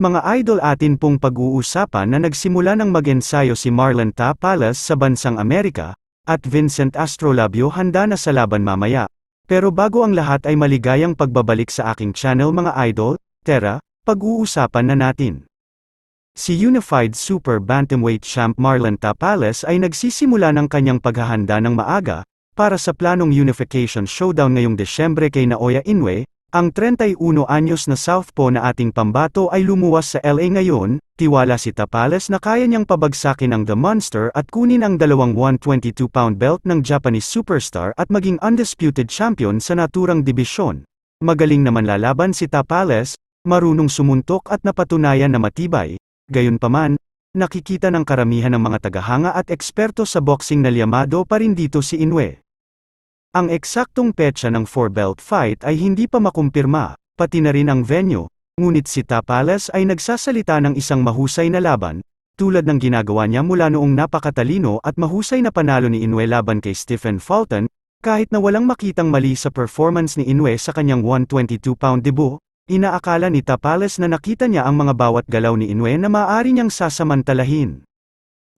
Mga idol atin pong pag-uusapan na nagsimula ng mag-ensayo si Marlon Tapales sa bansang Amerika, at Vincent Astrolabio handa na sa laban mamaya. Pero bago ang lahat ay maligayang pagbabalik sa aking channel mga idol, tara, pag-uusapan na natin. Si Unified Super Bantamweight Champ Marlon Tapales ay nagsisimula ng kanyang paghahanda ng maaga, para sa planong Unification Showdown ngayong Desyembre kay Naoya Inoue, ang 31 anyos na southpaw na ating pambato ay lumuwas sa LA ngayon, tiwala si Tapales na kaya niyang pabagsakin ang The Monster at kunin ang dalawang 122-pound belt ng Japanese superstar at maging undisputed champion sa naturang dibisyon. Magaling naman lalaban si Tapales, marunong sumuntok at napatunayan na matibay, gayunpaman, nakikita ng karamihan ng mga tagahanga at eksperto sa boxing na liyamado pa rin dito si Inoue. Ang eksaktong petsa ng four-belt fight ay hindi pa makumpirma, pati na rin ang venue, ngunit si Tapales ay nagsasalita ng isang mahusay na laban, tulad ng ginagawa niya mula noong napakatalino at mahusay na panalo ni Inoue laban kay Stephen Fulton, kahit na walang makitang mali sa performance ni Inoue sa kanyang 122-pound debut, inaakala ni Tapales na nakita niya ang mga bawat galaw ni Inoue na maaari niyang sasamantalahin.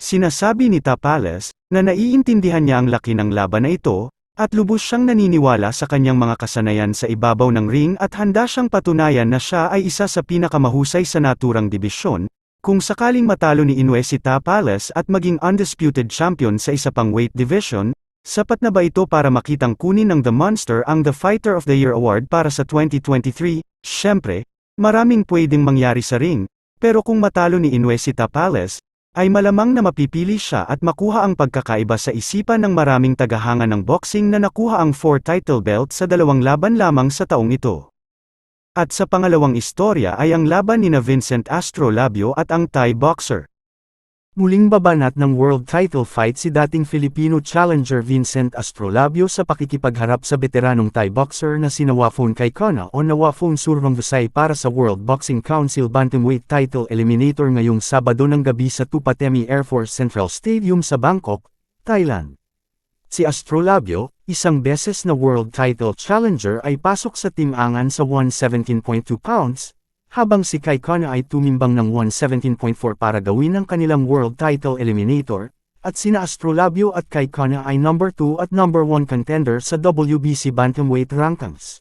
Sinasabi ni Tapales, na naiintindihan niya ang laki ng laban na ito, at lubos siyang naniniwala sa kanyang mga kasanayan sa ibabaw ng ring at handa siyang patunayan na siya ay isa sa pinakamahusay sa naturang dibisyon, kung sakaling matalo ni Inoue si Tapales at maging undisputed champion sa isa pang weight division, sapat na ba ito para makitang kunin ng The Monster ang The Fighter of the Year Award para sa 2023? Siyempre, maraming pwedeng mangyari sa ring, pero kung matalo ni Inoue si Tapales, ay malamang na mapipili siya at makuha ang pagkakaiba sa isipan ng maraming tagahanga ng boxing na nakuha ang 4 title belt sa dalawang laban lamang sa taong ito. At sa pangalawang istorya ay ang laban ni na Vincent Astrolabio at ang Thai boxer. Muling babanat ng world title fight si dating Filipino challenger Vincent Astrolabio sa pakikipagharap sa veteranong Thai boxer na si Nawafon Kaikona o Nawafon Survangvasay para sa World Boxing Council Bantamweight Title Eliminator ngayong Sabado ng gabi sa Tupatemi Air Force Central Stadium sa Bangkok, Thailand. Si Astrolabio, isang beses na world title challenger ay pasok sa timangan sa 117.2 pounds, habang si Kai Kana ay tumimbang ng 117.4 para gawin ang kanilang world title eliminator, at sina Astrolabio at Kai Kana ay number 2 at number 1 contender sa WBC Bantamweight rankings.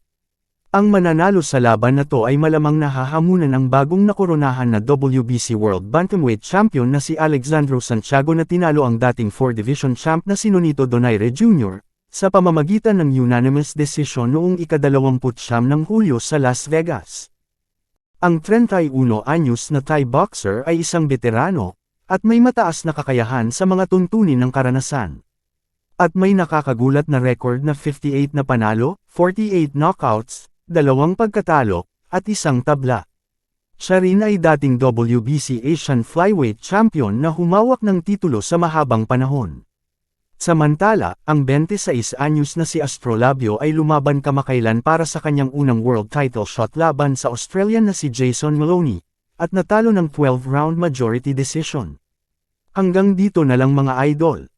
Ang mananalo sa laban na to ay malamang nahahamunan ang bagong nakoronahan na WBC World Bantamweight Champion na si Alexandro Santiago na tinalo ang dating 4-division champ na si Nonito Donaire Jr., sa pamamagitan ng unanimous decision noong ikadalawamput siyam ng Hulyo sa Las Vegas. Ang 31 anyos na Thai boxer ay isang veterano, at may mataas na kakayahan sa mga tuntunin ng karanasan. At may nakakagulat na record na 58 na panalo, 48 knockouts, dalawang pagkatalo, at isang tabla. Siya rin ay dating WBC Asian Flyweight Champion na humawak ng titulo sa mahabang panahon. Samantala, ang 26 anyos na si Astrolabio ay lumaban kamakailan para sa kanyang unang world title shot laban sa Australian na si Jason Maloney, at natalo ng 12-round majority decision. Hanggang dito na lang mga idol.